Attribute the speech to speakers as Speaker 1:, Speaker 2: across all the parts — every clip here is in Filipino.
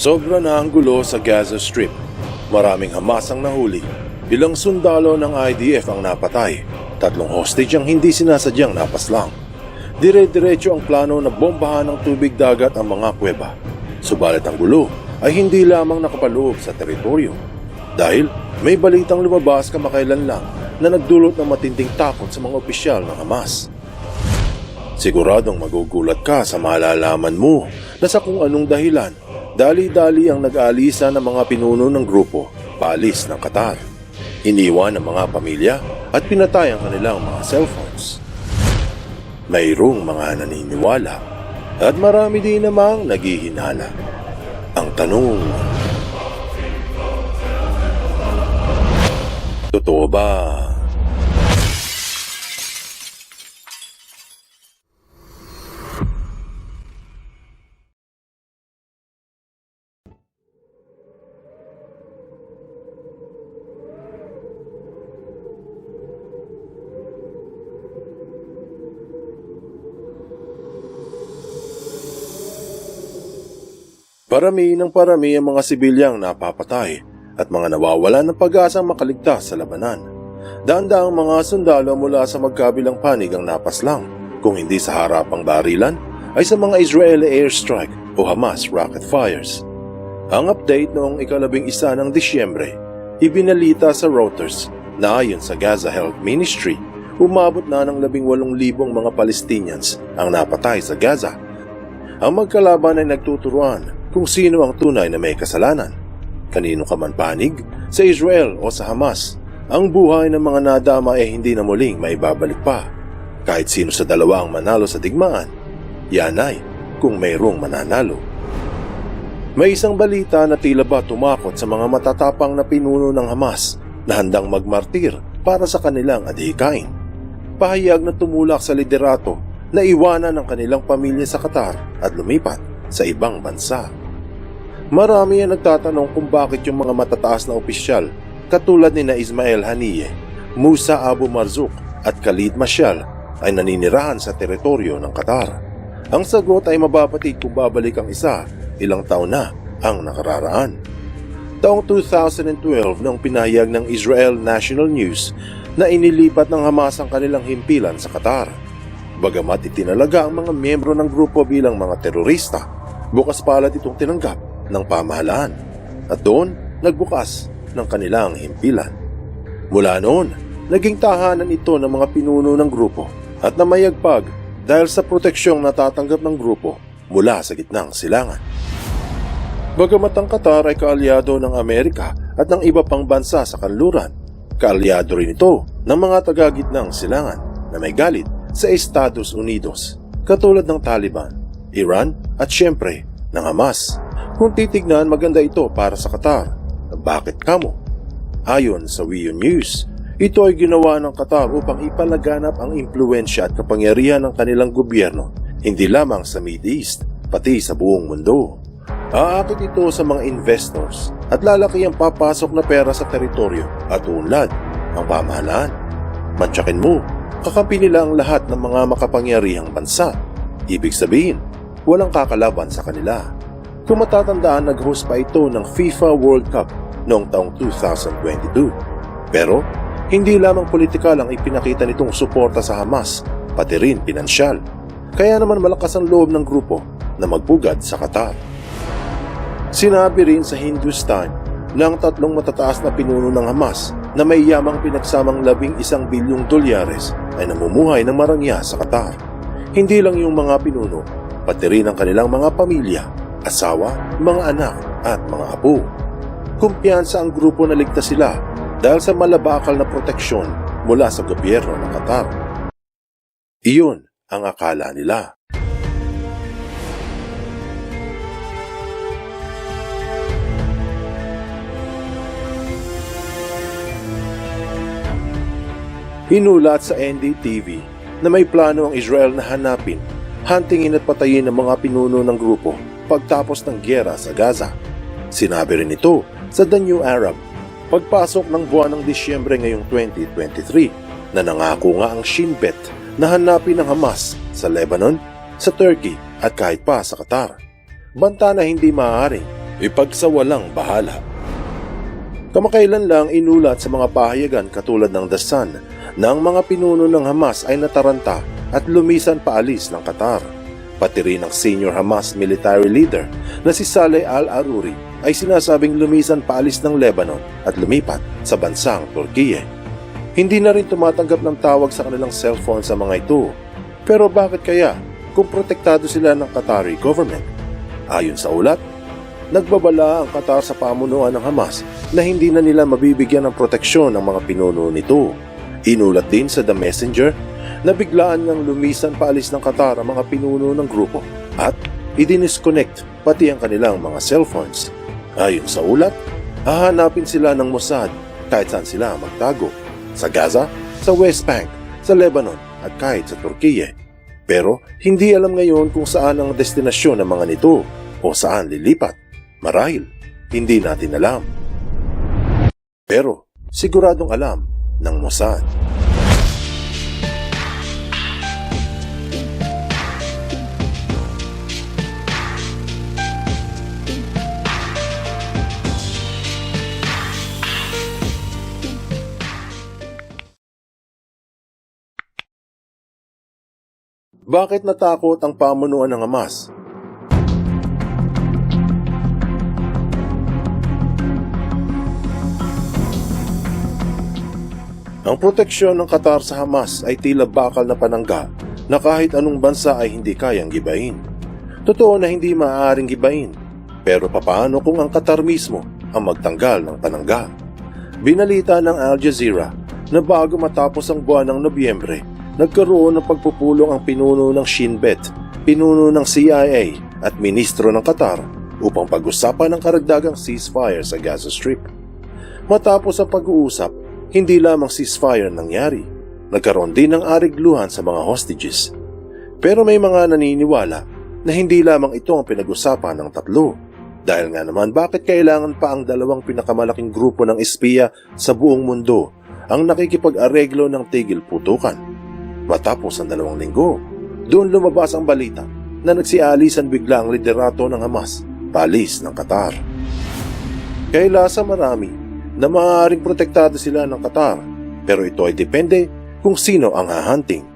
Speaker 1: Sobra na ang gulo sa Gaza Strip. Maraming Hamas ang nahuli. Ilang sundalo ng IDF ang napatay. Tatlong hostage ang hindi sinasadyang napaslang. Dire-diretso ang plano na bombahan ng tubig dagat ang mga kuweba. Subalit ang gulo ay hindi lamang nakapaloob sa teritoryo. Dahil may balitang lumabas kamakailan lang na nagdulot ng matinding takot sa mga opisyal ng Hamas. Siguradong magugulat ka sa malalaman mo na sa kung anong dahilan, dali-dali ang nag-aalisa ng mga pinuno ng grupo paalis ng Qatar. Iniwan ang mga pamilya at pinatay ang kanilang mga cellphones. Mayroong mga naniniwala at marami din namang naghihinala. Ang tanong, Totoo ba Parami ng parami ang mga sibilyang napapatay at mga nawawalan ng pag-asang makaligtas sa labanan. Danda ang mga sundalo mula sa magkabilang panig ang napaslang, kung hindi sa harapang barilan, ay sa mga Israeli airstrike o Hamas rocket fires. Ang update noong ikalabing isa ng Disyembre, ibinalita sa Reuters na ayon sa Gaza Health Ministry, umabot na ng labing walong libong mga Palestinians ang napatay sa Gaza ang magkalaban ay nagtuturuan kung sino ang tunay na may kasalanan. Kanino ka man panig, sa Israel o sa Hamas, ang buhay ng mga nadama ay hindi na muling maibabalik pa. Kahit sino sa dalawa ang manalo sa digmaan, yan ay kung mayroong mananalo. May isang balita na tila ba tumakot sa mga matatapang na pinuno ng Hamas na handang magmartir para sa kanilang adhikain. Pahayag na tumulak sa liderato na iwanan ang kanilang pamilya sa Qatar at lumipat sa ibang bansa. Marami ang nagtatanong kung bakit yung mga matataas na opisyal katulad ni na Ismail Haniyeh, Musa Abu Marzuk at Khalid Mashal ay naninirahan sa teritoryo ng Qatar. Ang sagot ay mababatid kung babalik ang isa ilang taon na ang nakararaan. Taong 2012 nang pinahayag ng Israel National News na inilipat ng Hamas ang kanilang himpilan sa Qatar. Bagamat itinalaga ang mga miyembro ng grupo bilang mga terorista, bukas palad itong tinanggap ng pamahalaan at doon nagbukas ng kanilang himpilan. Mula noon, naging tahanan ito ng mga pinuno ng grupo at namayagpag dahil sa proteksyong natatanggap ng grupo mula sa gitnang silangan. Bagamat ang Qatar ay kaalyado ng Amerika at ng iba pang bansa sa kanluran, kaalyado rin ito ng mga taga-gitnang silangan na may galit sa Estados Unidos, katulad ng Taliban, Iran at syempre ng Hamas. Kung titignan, maganda ito para sa Qatar. Bakit kamo? Ayon sa Wio News, ito ay ginawa ng Qatar upang ipalaganap ang impluensya at kapangyarihan ng kanilang gobyerno, hindi lamang sa Mideast, pati sa buong mundo. Aakit ito sa mga investors at lalaki ang papasok na pera sa teritoryo at unlad ang pamahalaan. Mantsakin mo, kakampi nila ang lahat ng mga makapangyarihang bansa. Ibig sabihin, walang kakalaban sa kanila. Kung matatandaan, nag-host pa ito ng FIFA World Cup noong taong 2022. Pero, hindi lamang politikal ang ipinakita nitong suporta sa Hamas, pati rin pinansyal. Kaya naman malakas ang loob ng grupo na magbugad sa Qatar. Sinabi rin sa Hindustan ng tatlong matataas na pinuno ng Hamas na may yamang pinagsamang labing isang bilyong dolyares ay namumuhay ng marangya sa Qatar. Hindi lang yung mga pinuno, pati rin ang kanilang mga pamilya, asawa, mga anak at mga apo. Kumpiyansa ang grupo na ligtas sila dahil sa malabakal na proteksyon mula sa gobyerno ng Qatar. Iyon ang akala nila. Hinulat sa NDTV na may plano ang Israel na hanapin, hantingin at patayin ang mga pinuno ng grupo pagtapos ng gyera sa Gaza. Sinabi rin ito sa The New Arab pagpasok ng buwan ng Disyembre ngayong 2023 na nangako nga ang Shin Bet na hanapin ng Hamas sa Lebanon, sa Turkey at kahit pa sa Qatar. Banta na hindi maaaring ipagsawalang bahala. Kamakailan lang inulat sa mga pahayagan katulad ng The Sun na ang mga pinuno ng Hamas ay nataranta at lumisan paalis ng Qatar. Pati rin ang senior Hamas military leader na si Saleh al-Aruri ay sinasabing lumisan paalis ng Lebanon at lumipat sa bansang Turkiye. Hindi na rin tumatanggap ng tawag sa kanilang cellphone sa mga ito. Pero bakit kaya kung protektado sila ng Qatari government? Ayon sa ulat, nagbabala ang Qatar sa pamunuan ng Hamas na hindi na nila mabibigyan ng proteksyon ng mga pinuno nito. Inulat din sa The Messenger na biglaan ngang lumisan paalis ng Qatar ang mga pinuno ng grupo at idinisconnect pati ang kanilang mga cellphones. Ayon sa ulat, hahanapin sila ng Mossad kahit saan sila magtago. Sa Gaza, sa West Bank, sa Lebanon at kahit sa Turkiye. Pero hindi alam ngayon kung saan ang destinasyon ng mga nito o saan lilipat. Marahil, hindi natin alam. Pero siguradong alam ng Mossad. Bakit natakot ang pamunuan ng Hamas? Ang proteksyon ng Qatar sa Hamas ay tila bakal na panangga na kahit anong bansa ay hindi kayang gibain. Totoo na hindi maaaring gibain, pero papaano kung ang Qatar mismo ang magtanggal ng panangga? Binalita ng Al Jazeera na bago matapos ang buwan ng Nobyembre, nagkaroon ng pagpupulong ang pinuno ng Shin Bet, pinuno ng CIA at ministro ng Qatar upang pag-usapan ang karagdagang ceasefire sa Gaza Strip. Matapos ang pag-uusap, hindi lamang ceasefire nangyari, nagkaroon din ng arigluhan sa mga hostages. Pero may mga naniniwala na hindi lamang ito ang pinag-usapan ng tatlo. Dahil nga naman bakit kailangan pa ang dalawang pinakamalaking grupo ng espiya sa buong mundo ang nakikipag-areglo ng tigil putukan. Matapos ang dalawang linggo, doon lumabas ang balita na nagsialisan bigla ang liderato ng Hamas, palis ng Qatar. Kaila sa marami na maaaring protektado sila ng Qatar, pero ito ay depende kung sino ang hahunting.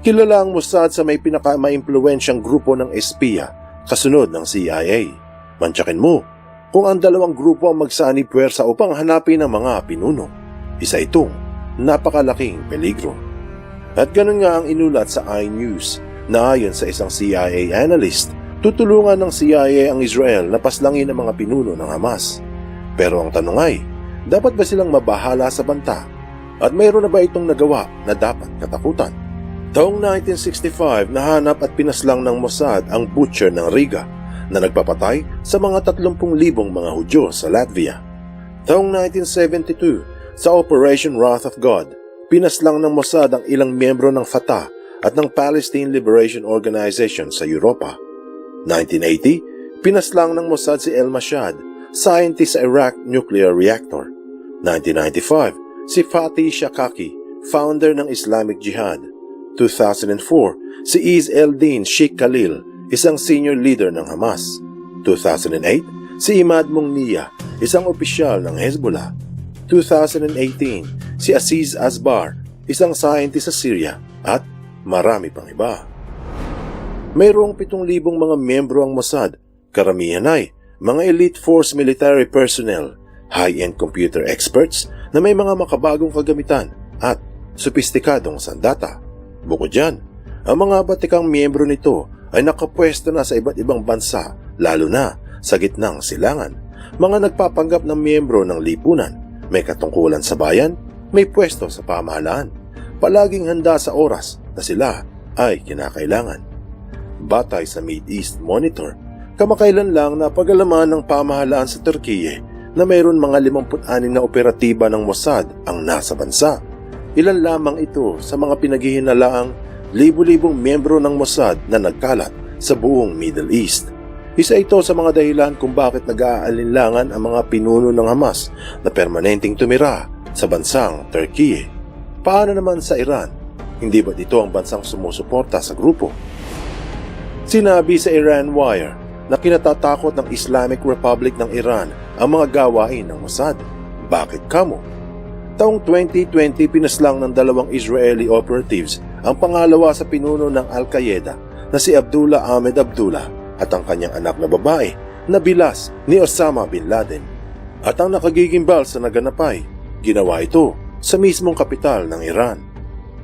Speaker 1: Kilala ang Mossad sa may pinaka-maimpluwensyang grupo ng espiya kasunod ng CIA. Mantsakin mo kung ang dalawang grupo ang magsani puwersa upang hanapin ang mga pinuno. Isa itong napakalaking peligro. At ganun nga ang inulat sa iNews na ayon sa isang CIA analyst, tutulungan ng CIA ang Israel na paslangin ang mga pinuno ng Hamas. Pero ang tanong ay, dapat ba silang mabahala sa banta? At mayroon na ba itong nagawa na dapat katakutan? Taong 1965, nahanap at pinaslang ng Mossad ang butcher ng Riga na nagpapatay sa mga 30,000 mga Hudyo sa Latvia. Taong 1972, sa Operation Wrath of God, pinaslang ng Mossad ang ilang miyembro ng Fatah at ng Palestine Liberation Organization sa Europa. 1980, pinaslang ng Mossad si El Mashad, scientist sa Iraq nuclear reactor. 1995, si Fatih Shakaki, founder ng Islamic Jihad. 2004, si Iz el-Din Sheikh Khalil, isang senior leader ng Hamas. 2008, si Imad Mungniya, isang opisyal ng Hezbollah. 2018, si Aziz Asbar, isang scientist sa Syria at marami pang iba. Mayroong 7,000 mga miyembro ang Mossad, karamihan ay mga elite force military personnel, high-end computer experts na may mga makabagong kagamitan at sopistikadong sandata. Bukod dyan, ang mga batikang miyembro nito ay nakapwesto na sa iba't ibang bansa, lalo na sa gitnang silangan. Mga nagpapanggap ng miyembro ng lipunan, may katungkulan sa bayan, may pwesto sa pamahalaan. Palaging handa sa oras na sila ay kinakailangan. Batay sa Mid-East Monitor, kamakailan lang na pag-alaman ng pamahalaan sa Turkiye na mayroon mga 56 na operatiba ng Mossad ang nasa bansa. Ilan lamang ito sa mga pinaghihinalaang libu-libong miyembro ng Mossad na nagkalat sa buong Middle East. Isa ito sa mga dahilan kung bakit nag-aalinlangan ang mga pinuno ng Hamas na permanenteng tumira sa bansang Turkey. Paano naman sa Iran? Hindi ba dito ang bansang sumusuporta sa grupo? Sinabi sa Iran Wire na kinatatakot ng Islamic Republic ng Iran ang mga gawain ng Mossad. Bakit kamo? Taong 2020 pinaslang ng dalawang Israeli operatives ang pangalawa sa pinuno ng Al-Qaeda na si Abdullah Ahmed Abdullah at ang kanyang anak na babae na bilas ni Osama Bin Laden. At ang nakagigimbal sa naganapay, ginawa ito sa mismong kapital ng Iran.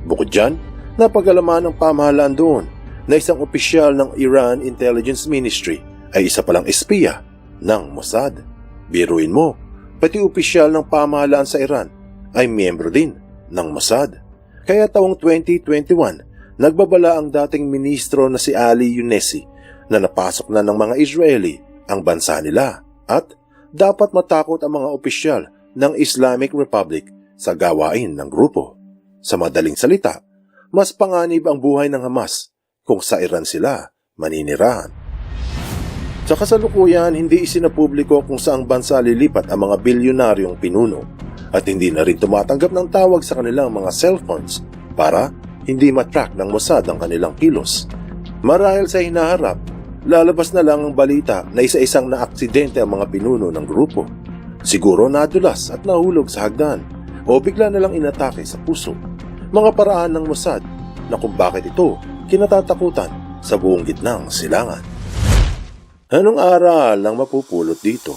Speaker 1: Bukod dyan, napagalaman ng pamahalaan doon na isang opisyal ng Iran Intelligence Ministry ay isa palang espiya ng Mossad. Biruin mo, pati opisyal ng pamahalaan sa Iran ay miyembro din ng Mossad. Kaya taong 2021, nagbabala ang dating ministro na si Ali Yunesi na napasok na ng mga Israeli ang bansa nila at dapat matakot ang mga opisyal ng Islamic Republic sa gawain ng grupo. Sa madaling salita, mas panganib ang buhay ng Hamas kung sa Iran sila maninirahan. Sa kasalukuyan, hindi isinapubliko kung saang bansa lilipat ang mga bilyonaryong pinuno at hindi na rin tumatanggap ng tawag sa kanilang mga cellphones para hindi matrack ng Mossad ang kanilang kilos. Marahil sa hinaharap, lalabas na lang ang balita na isa-isang naaksidente ang mga pinuno ng grupo. Siguro nadulas at nahulog sa hagdan o bigla na lang inatake sa puso. Mga paraan ng Mossad na kung bakit ito kinatatakutan sa buong gitnang silangan. Anong aral ang mapupulot dito?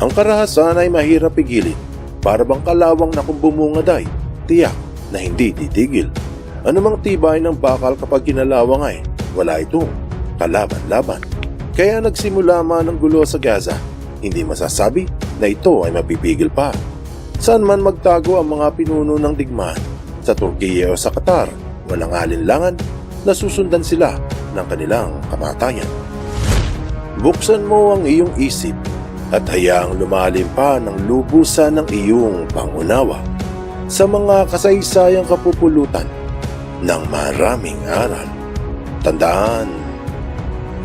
Speaker 1: Ang karahasan ay mahirap pigilin para bang kalawang na kung bumungaday, tiyak na hindi titigil. Anumang tibay ng bakal kapag kinalawang ay wala itong kalaban-laban. Kaya nagsimula man ang gulo sa Gaza, hindi masasabi na ito ay mapipigil pa. Saan man magtago ang mga pinuno ng digmaan, sa Turkiye o sa Qatar, walang alinlangan na susundan sila ng kanilang kamatayan. Buksan mo ang iyong isip at hayaang lumalim pa ng lubusan ng iyong pangunawa sa mga kasaysayang kapupulutan ng maraming aral. Tandaan,